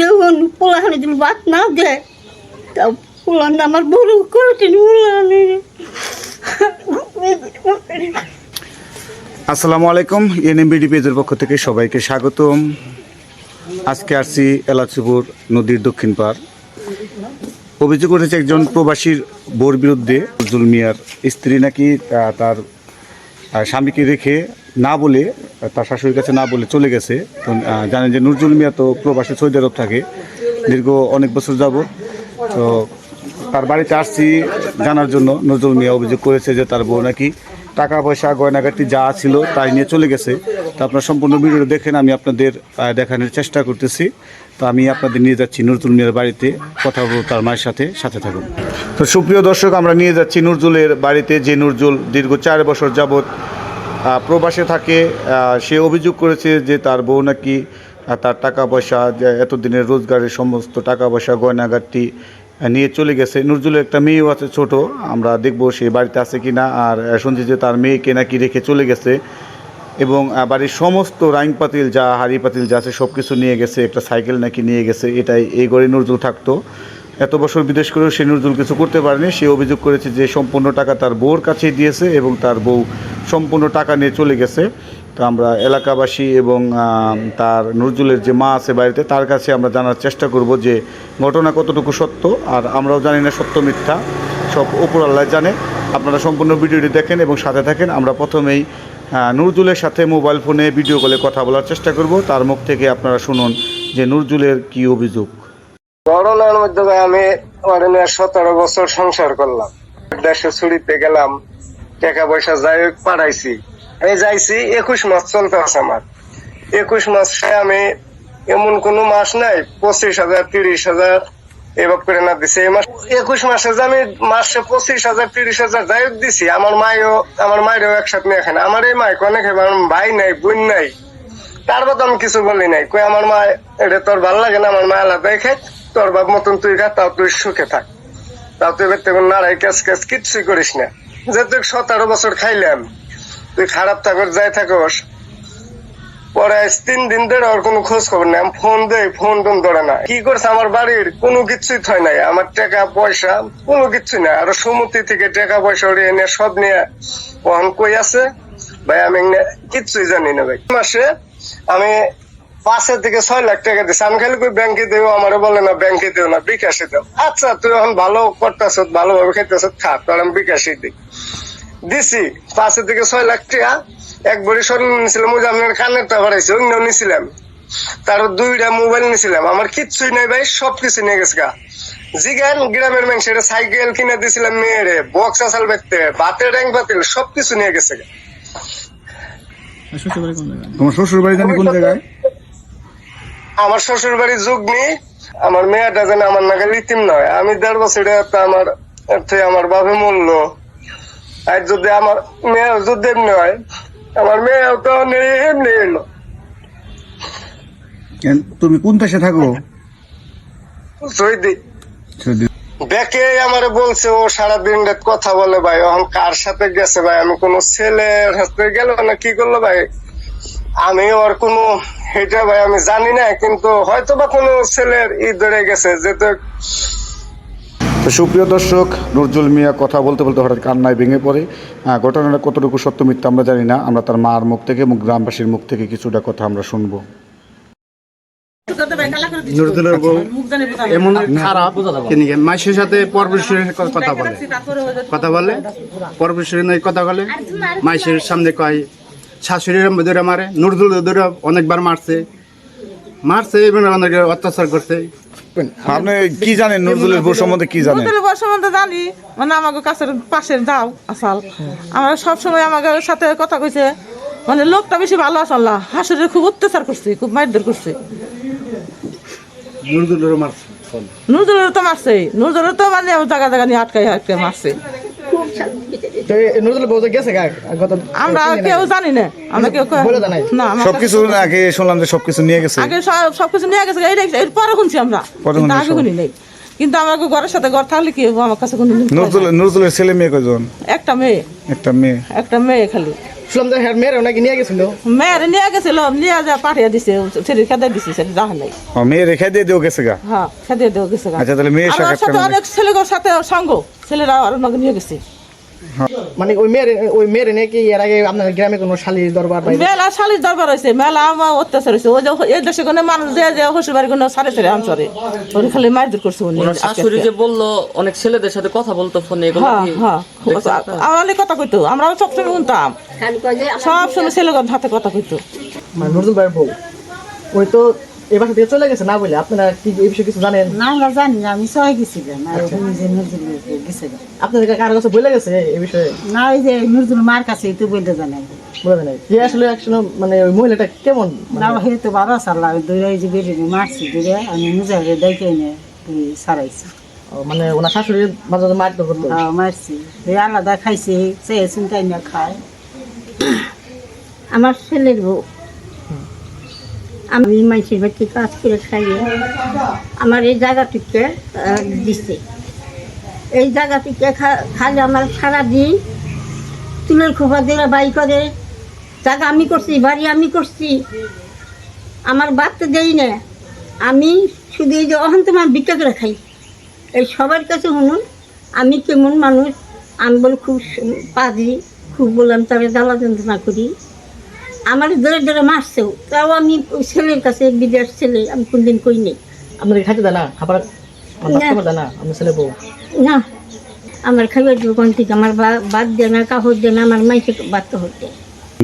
দেখুন পোলাহানি তুমি বাদ না দে তা পোলান আমার বড় করে তিনি পোলাহানি আসসালামু আলাইকুম, এনএমবিডি পেজের পক্ষ থেকে সবাইকে স্বাগতম। আজকে আসছি এলাচিপুর নদীর দক্ষিণ পার অভিযোগ উঠেছে একজন প্রবাসীর বোর বিরুদ্ধে, নজরুল মিয়ার স্ত্রী নাকি তার স্বামীকে রেখে না বলে তার শাশুড়ির কাছে না বলে চলে গেছে। তো জানেন যে নজরুল মিয়া তো প্রবাসী সৌদি আরব থাকে দীর্ঘ অনেক বছর যাবত তো তার বাড়িতে আসছি জানার জন্য। নজরুল মিয়া অভিযোগ করেছে যে তার বউ নাকি টাকা পয়সা গয়নাগাটি যা ছিল তাই নিয়ে চলে গেছে। তো আপনার সম্পূর্ণ ভিডিও দেখেন আমি আপনাদের দেখানোর চেষ্টা করতেছি। তো আমি আপনাদের নিয়ে যাচ্ছি নজরুল মিয়ার বাড়িতে। কথা বলব তার মায়ের সাথে সাথে থাকুন। তো সুপ্রিয় দর্শক আমরা নিয়ে যাচ্ছি নজরুলের বাড়িতে যে নজরুল দীর্ঘ চার বছর আহ, প্রবাসে থাকে সে অভিযোগ করেছে যে তার বউ নাকি তার টাকা পয়সা এতদিনের রোজগারের সমস্ত টাকা পয়সা গয়নাগাটি আহ, নিয়ে চলে গেছে। নজরুলের একটা মেয়েও আছে ছোট আমরা দেখব সে বাড়িতে আছে কি না আর শুনছি যে তার মেয়েকে নাকি রেখে চলে গেছে। এবং বাড়ির সমস্ত রাইং পাতিল যা হাড়ি পাতিল যা আছে সব কিছু নিয়ে গেছে। একটা সাইকেল নাকি নিয়ে গেছে এটাই এই ঘরে নজরুল থাকতো। এত বছর বিদেশ করেও সে নজরুল কিছু করতে পারেনি। সে অভিযোগ করেছে যে সম্পূর্ণ টাকা তার বউর কাছেই দিয়েছে এবং তার বউ সম্পূর্ণ টাকা নিয়ে চলে গেছে। তো আমরা এলাকাবাসী এবং তার নজরুলের যে মা আছে বাড়িতে, তার কাছে আমরা জানার চেষ্টা করব যে ঘটনা কতটুকু সত্য আর আমরাও জানি না সত্য মিথ্যা। সব উপর আল্লাহ জানে। আপনারা সম্পূর্ণ ভিডিওটি দেখেন এবং সাথে থাকেন। আমরা প্রথমেই নজরুলের সাথে মোবাইল ফোনে ভিডিও কলে কথা বলার চেষ্টা করব। তার মুখ থেকে আপনারা শুনুন যে নজরুলের কি অভিযোগ। করোনার মধ্যে আমি সতেরো বছর সংসার করলাম। দেশে ছুটিতে গেলাম। টাকা পয়সা যাই হোক পাঠাইছি। এই যাইছি, একুশ মাস চলতে আছে আমার। একুশ মাসে আমি এমন কোন মাস নাই, পঁচিশ হাজার, তিরিশ হাজার এবার করে না দিছে। এই মাস একুশ মাসে যে আমি মাসে পঁচিশ হাজার, তিরিশ হাজার যাই হোক দিছি, আমার মায়ও আমার মায়েরও একসাথে নিয়ে খায় আমার এই মায় অনেক ভাই নাই, বোন নাই। তার কথা আমি কিছু বলি নাই। কই আমার মা, এটা তোর ভালো লাগে না? আমার মা আলাদাই খাই তোর বাপ মতন তুই খা, তাও তুই সুখে থাক। তাও তুই এবার নাড়াই ক্যাস ক্যাস কিচ্ছুই করিস না। যে তুই সতেরো বছর খাইলাম, তুই খারাপ থাকর যাই থাকস। পরে তিন দিন ধরে ওর কোনো খোঁজ খবর নেই। আমি ফোন দেই, ফোন টোন ধরে না। কি করছে আমার বাড়ির? কোনো কিছুই থয় নাই। আমার টাকা পয়সা, কোনো কিছু নাই। আর সমুদ্র থেকে টাকা পয়সা উড়িয়ে নিয়ে সব নিয়ে ওখান কই আছে? ভাই, আমি নে- কিচ্ছুই জানি না ভাই। মাসে আমি পাঁচের থেকে ছয় লাখ টাকা দিচ্ছি আমি খালি কই ব্যাংকে দেও আমার বলে না ব্যাংকে দেও না বিকাশে দেও। আচ্ছা তুই এখন ভালো করতেছ ভালোভাবে খাইতেছ খা তোর আমি বিকাশে দিই। দিছি থেকে ছয় লাখ টাকা। এক বড়ি স্বর্ণ নিয়েছিলাম ওই যে আপনার কানের অন্য নিয়েছিলাম তার দুইটা মোবাইল নিয়েছিলাম আমার কিচ্ছুই নাই ভাই সবকিছু নিয়ে গেছে গা। জিগান গ্রামের মানুষের সাইকেল কিনে দিয়েছিলাম মেয়েরে বক্স আসাল ব্যক্তি বাতের র্যাঙ্ক বাতিল সবকিছু নিয়ে গেছে গা। তোমার শ্বশুর বাড়ি জানি কোন জায়গায়? আমার শ্বশুর বাড়ি যুগনি আমার মেয়েটা যেন আমার নাকি লিতিম নয়। আমি দেড় বছর আমার আমার বাপে মূল্য আর যদি আমার মেয়ে যদি এমনি হয় আমার মেয়ে তো নেই এমনি এলো তুমি কোন দেশে থাকো? সৈদি। দেখে আমার বলছে ও সারাদিন রাত কথা বলে ভাই এখন কার সাথে গেছে ভাই? আমি কোন ছেলের হাতে গেল না কি করল ভাই? আমি ওর কোনো এটা ভাই আমি জানি না কিন্তু হয়তো বা কোনো ছেলের ই ধরে গেছে যেহেতু তো সুপ্রিয় দর্শক নজরুল মিয়া কথা বলতে বলতে হঠাৎ কান্নায় ভেঙে পড়ে। ঘটনাটা কতটুকু সত্য মিথ্যা আমরা জানি না আমরা তার মার মুখ থেকে এবং গ্রামবাসীর মুখ থেকে কিছুটা কথা আমরা শুনব। বউ এমন খারাপ মাসের সাথে পরপুরুষের কথা বলে। কথা বলে? নয় কথা বলে? মাইসের সামনে কয় শাশুড়ির ধরে মারে নুরদুল ধরে অনেকবার মারছে। মারছে এবং অনেক অত্যাচার করছে। আপনি কি জানেন নজরুলের বউ সম্বন্ধে কি জানেন? নদীর বর সম্বন্ধে জানি। মানে আমাকে কাছের পাশের যাও আসাল। আমরা সবসময় আমাকে সাথে কথা কইছে মানে লোকটা বেশি ভালো আসল না। হাসুরের খুব অত্যাচার করছে খুব মারধর করছে। নুরদুল ধরে মারছে। নুরদুলের তো মারছে। নুরদুলের তো মানে জায়গা জায়গা নিয়ে আটকাই আটকে মারছে নজরুল বউতে গেছে গা গত আমরা কেউ জানি না। আমরা কেউ বলে না সবকিছু আগে শুনলাম যে সবকিছু নিয়ে গেছে। আগে সবকিছু নিয়ে গেছে এর পরে শুনছি আমরা। কিন্তু শুনছি আগে শুনি নাই কিন্তু আমাকে ঘরের সাথে ঘর থাকলে কি আমার কাছে কোনো নজরুল নজরুলের ছেলে মেয়ে কজন একটা মেয়ে। একটা মেয়ে। একটা মেয়ে খালি। শুনলাম যে হ্যাঁ মেয়ের নাকি নিয়ে গেছিল। মেয়ের নিয়ে গেছিল নিয়ে যা পাঠিয়ে দিছে ছেলে খেতে দিছে সেটা দেখা নাই। ও মেয়ে রেখে দিয়ে দিও গেছে গা? হ্যাঁ খেতে দেওয়া গেছে গা। আচ্ছা তাহলে মেয়ের সাথে? অনেক ছেলেগুলোর সাথে সঙ্গ। ছেলেরা আর নিয়ে গেছে। মানে ওই মেয়ের ওই মেয়ের নাকি এর আগে আপনার গ্রামে কোনো শালির দরবার মেলা শালির দরবার হয়েছে মেলা আমার অত্যাচার হয়েছে ওই যে এই দেশে কোনো মানুষ যে যে শ্বশুর বাড়ি কোনো সাড়ে সাড়ে আনসরে ওরে খালি মারধর করছে উনি শাশুড়ি যে বলল অনেক ছেলেদের সাথে কথা বলতো ফোনে এগুলো হ্যাঁ হ্যাঁ আমার কথা কইতো আমরাও সবসময় শুনতাম। খালি কয় যে সব সময় ছেলেগর হাতে কথা কইতো। মানে নজরুল ভাইয়ের বউ ওই তো এই বাসা থেকে চলে গেছে না বলে? আপনারা কি এই বিষয়ে কিছু জানেন? না আমরা জানি না আমি সবাই গেছিলাম আর নজরুল গেছিলাম আপনাদের কারও কাছে বলে গেছে এই বিষয়ে? না ওই যে নজরুল মার কাছে তো বলতে জানাই। বলে নাই যে আসলে একসময় মানে ওই মহিলাটা কেমন? না হে তো বারো সাল লাগে দৌড়াই যে বেরিয়ে মারছি দৌড়ে আমি দেখে সারাইছি। মানে ওনার শাশুড়ির মাঝে মাঝে মারধর করতো? হ্যাঁ মারছি। এই আলাদা খাইছে সে চিন্তাই না খায়। আমার ছেলের বউ। আমি মানুষের বাড়িতে কাজ করে খাইয়ে আমার এই জায়গাটিকে দিছে। এই জায়গাটিকে খালি আমার সারাদিন তুলের খোপা দিয়ে বাই করে। জায়গা আমি করছি, বাড়ি আমি করছি। আমার বাড়তে দেই না। আমি শুধু এই যে অহন তোমার ভিক্ষা করে খাই। এই সবার কাছে শুনুন, আমি কেমন মানুষ, আমি বলে খুব পাজি, খুব বললাম তারা জ্বালা যন্ত্রণা করি। আমার ধরে ধরে মারছেও তাও আমি ওই ছেলের কাছে বিদেশ ছেলে আমি কোনদিন কই নেই। আপনাদের খাইতে দেয় না খাবার না। খাবার দেয় না আপনার ছেলে বউ। না আমার খাবার দোকান থেকে আমার বা- বাদ দেয় না কাপড় দেয় না আমার মাইকে বাদ হতে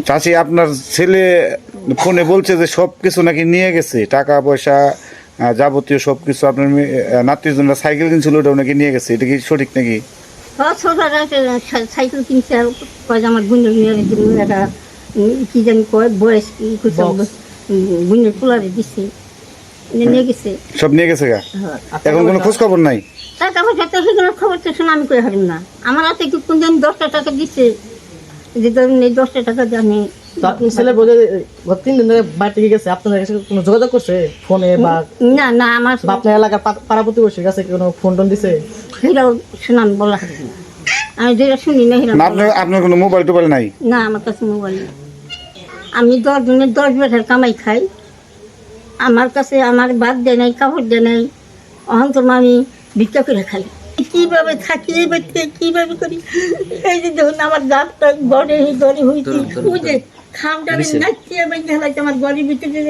চাচি আপনার ছেলে ফোনে বলছে যে সব কিছু নাকি নিয়ে গেছে টাকা পয়সা আহ, যাবতীয় সব কিছু আপনার মেয়ে- আহ, নাতির জন্য সাইকেল কিনছিল ওটাও নাকি নিয়ে গেছে এটা কি সঠিক নাকি? ছোটরা সাইকেল কিনছে আর কয় যে আমার বোনের উম, কি জানি কয় বয়স কি করছে বোনের পোলারে দিছে। নিয়ে নিয়ে গেছে। সব নিয়ে গেছে গা? হ্যাঁ। এখন কোনো খোঁজ খবর নাই খবর তো শোনা আমি করে হারিম না। আমার হাতে কি কোন দিন দশটা টাকা দিচ্ছে যে ধরুন এই দশটা টাকা জানি আপনার ছেলে গত তিন দিন ধরে গেছে? আপনাদের কাছে কোনো যোগাযোগ করছে? ফোনে বা না না আমার বা আপনার এলাকার পা- পাড়া প্রতিবেশীর কাছে কোনো ফোন টোন দিছে? শোনা আমি বলা আমি যেটা শুনি না আপনার আপনার কোনো মোবাইল টোবাইল নাই? না আমার কাছে মোবাইল নেই। আমি দশ দিনের দশ বেটার কামাই খাই। আমার কাছে আমার বাদ দেয় নাই কাপড় দেয় নাই। অহন তো আমি ভিক্ষা করে খাই কীভাবে থাকি এই বাড়িতে কীভাবে করি? এই যে ধরুন আমার দাঁতটা গড়ে গড়ে হয়েছে ওই খামটা নাচিয়ে আমি আমার ভিতরে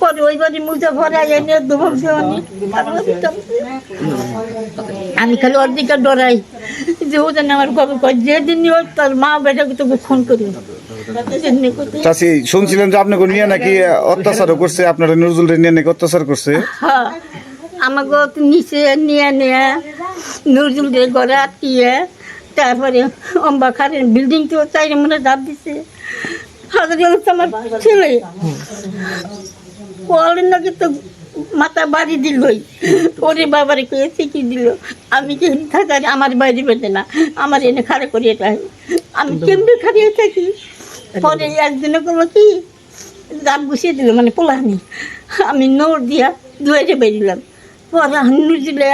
পরে ওই বাড়ি মুজা ভরা এনে দেবো আমি। খালি ওর দিকে ডরাই। যে ও জানে আমার কবে কয় যেদিন ওর তার মা বেটাকে তোকে ফোন করি। চাচি শুনছিলাম যে আপনাকে নিয়ে নাকি অত্যাচারও করছে। আপনারা নজরুল নিয়ে নাকি অত্যাচার করছে। হ্যাঁ আমাকে নিচে নিয়ে নিয়ে নজরুল দিয়ে ঘরে আটকিয়ে তারপরে অম্বা খারের বিল্ডিং তো চাইরে মনে দাব দিছে। হাজারি আমার ছেলে। বলেন নাকি তো মাথা বাড়ি দিলই ওরে বাবারে কয়েছে কি দিল? আমি কি থাকার আমার বাইরে বেঁধে না। আমার এনে খাড়া করিয়ে রাখে। আমি কেমনি খাড়িয়ে থাকি? পরে একদিনে করল কি দাম গুছিয়ে দিল মানে পোলাহানি। আমি নোট দিয়া দুয়ারে বেরিলাম। পরে হান্নু দিলে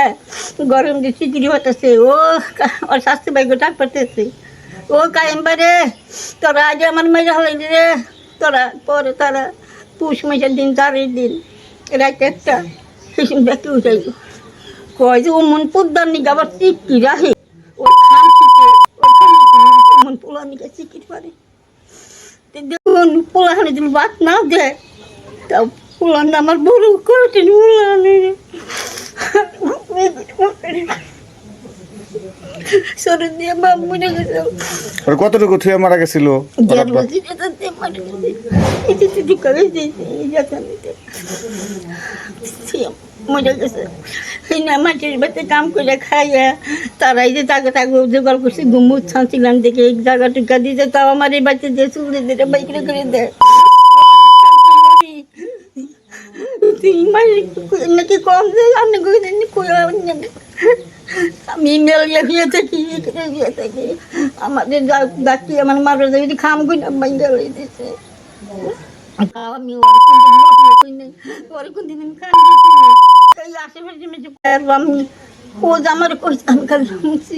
গরম দিয়ে চিকিরি হতেছে ও ওর শাস্তি বাইকে ডাক পাঠাচ্ছে ও কায়েম বারে তোরা আজ আমার মেয়ে হলাইলি রে তোরা পরে তারা পুষ মাসের দিন চারের দিন রাত একটা সেসব দেখতে উঠাইল কয় যে ও মন পুদ্দার নিকে আবার চিকি রাখে ওই খানচিতে ওই খানচিতে মন পোলা নিকে চিকির পারে দেখুন পোলাহানে তুমি বাদ না দে তা পোলান আমার বড় করতে পোলাহানে সরে দিয়ে বাপ মরে গেছে আর কতটুকু থুয়ে মারা গেছিল? দেড় বছর এটা দিয়ে মরে গেছে এই যে তুই করে দিয়েছে এই জাতানিতে মরে গেছে এই না মাটির বাড়িতে কাম করে খাইয়া তারা যে টাকা টাকা জোগাড় করছে ঘুমুর ছাঁচিলাম দেখে এই জায়গা টুকা দিয়েছে তাও আমার এই বাচ্চা দিয়ে চুল দিয়ে বাইক করে দেয় তুই মারি নাকি কম যে আমি কই আমি মেলিয়া হয়ে থাকি এখানে হয়ে থাকি আমাদের ডাকি আমার মারা যায় খাম কই না বাইঙ্গা লই দিছে। আমি ওর কোনদিন কই নাই ওর কোনদিন আমি কান্দি কই নাই। এই আশেপাশে আমি ও আমার কই, আমি কাল শুনছি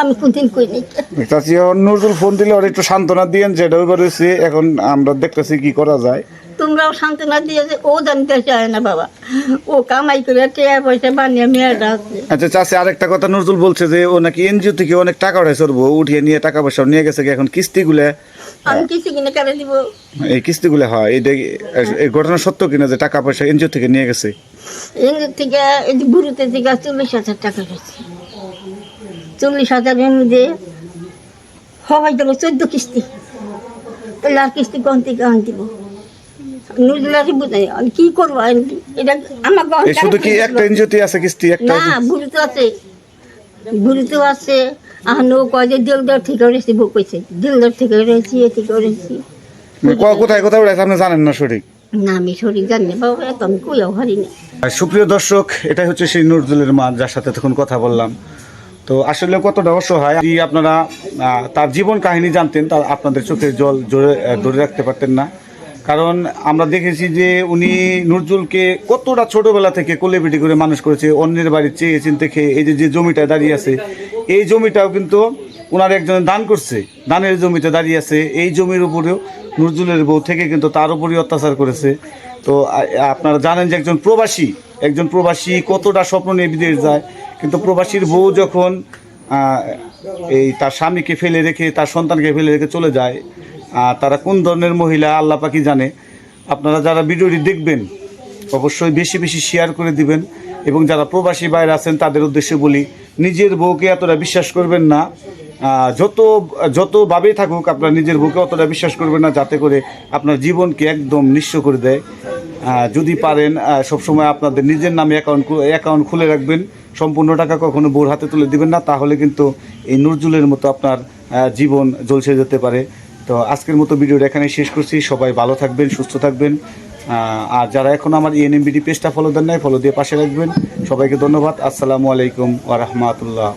আমি কোনদিন কই নাই। চাচি নজরুল ফোন দিলে ওর একটু সান্ত্বনা দিয়েন যেটা হয়েছে এখন আমরা দেখতেছি কি করা যায়। তোমরাও সান্ত্বনা দিয়ে যে ও জানতে চায় না বাবা। ও কামাই করে পয়সা বানিয়ে মেয়েটা আছে আচ্ছা চাচি আরেকটা কথা নজরুল বলছে যে ও নাকি এনজিও থেকে অনেক টাকা উঠাইছে ওর বউ উঠিয়ে নিয়ে টাকা পয়সা নিয়ে গেছে এখন কিস্তিগুলো। আমি কিছু কিনে কেড়ে দিব? এই কিস্তিগুলো হয় এটা এই ঘটনা সত্য কিনা যে টাকা পয়সা এনজিও থেকে নিয়ে গেছে? এদের থেকে এই গুরুতে থেকে চল্লিশ হাজার টাকা পেয়েছি চল্লিশ হাজারের মধ্যে হওয়াই গেল চোদ্দ কিস্তি। তাহলে আর কিস্তি থেকে আন দিব? নুজলারি বুঝাই আমি কি করব? এটা আমার শুধু কি একটা আছে কিস্তি একটা না গুরুত্ব আছে। গুরুত্ব আছে। আহানো কয় যে দিলদার থেকে রয়েছি বুক হয়েছে দিলদার থেকে রয়েছি এ রয়েছি। মানে কোথায় কোথায় উঠাইছে আপনি জানেন না সঠিক? না আমি শরীর জানি না বাবা এত আমি কইও হারিনি আর সুপ্রিয় দর্শক এটাই হচ্ছে সেই নজরুলের মা যার সাথে তখন কথা বললাম। তো আসলে কতটা অসহায়, যদি আপনারা তার জীবন কাহিনী জানতেন, তা আপনাদের চোখে জল জোরে ধরে রাখতে পারতেন না। কারণ আমরা দেখেছি যে উনি নজরুলকে কতটা ছোটবেলা থেকে কোলেপিটি করে মানুষ করেছে, অন্যের বাড়ি চেয়ে চিনতে খেয়ে, এই যে যে জমিটা দাঁড়িয়ে আছে, এই জমিটাও কিন্তু ওনার একজন দান করছে, দানের জমিতে দাঁড়িয়ে আছে, এই জমির উপরেও নজরুলের বউ থেকে কিন্তু তার উপরই অত্যাচার করেছে। তো আপনারা জানেন যে একজন প্রবাসী একজন প্রবাসী কতটা স্বপ্ন নিয়ে বিদেশ যায় কিন্তু প্রবাসীর বউ যখন এই তার স্বামীকে ফেলে রেখে, তার সন্তানকে ফেলে রেখে চলে যায় তারা কোন ধরনের মহিলা, আল্লাহ পাকি জানে। আপনারা যারা ভিডিওটি দেখবেন, অবশ্যই বেশি বেশি শেয়ার করে দিবেন এবং যারা প্রবাসী বাইরে আছেন, তাদের উদ্দেশ্যে বলি, নিজের বউকে এতটা বিশ্বাস করবেন না। যত, যতভাবেই থাকুক, আপনার নিজের বউকে অতটা বিশ্বাস করবেন না, যাতে করে আপনার জীবনকে একদম নিঃস্ব করে দেয়। যদি পারেন সবসময় আপনাদের নিজের নামে অ্যাকাউন্ট অ্যাকাউন্ট খুলে রাখবেন। সম্পূর্ণ টাকা কখনো বোর হাতে তুলে দিবেন না, তাহলে কিন্তু এই নজরুলের মতো আপনার জীবন জ্বলসে যেতে পারে। তো আজকের মতো ভিডিওটা এখানে শেষ করছি। সবাই ভালো থাকবেন, সুস্থ থাকবেন। আর যারা এখন আমার ইএনএমবিডি পেজটা ফলো দেন নাই ফলো দিয়ে পাশে রাখবেন। সবাইকে ধন্যবাদ। আসসালামু আলাইকুম ওয়া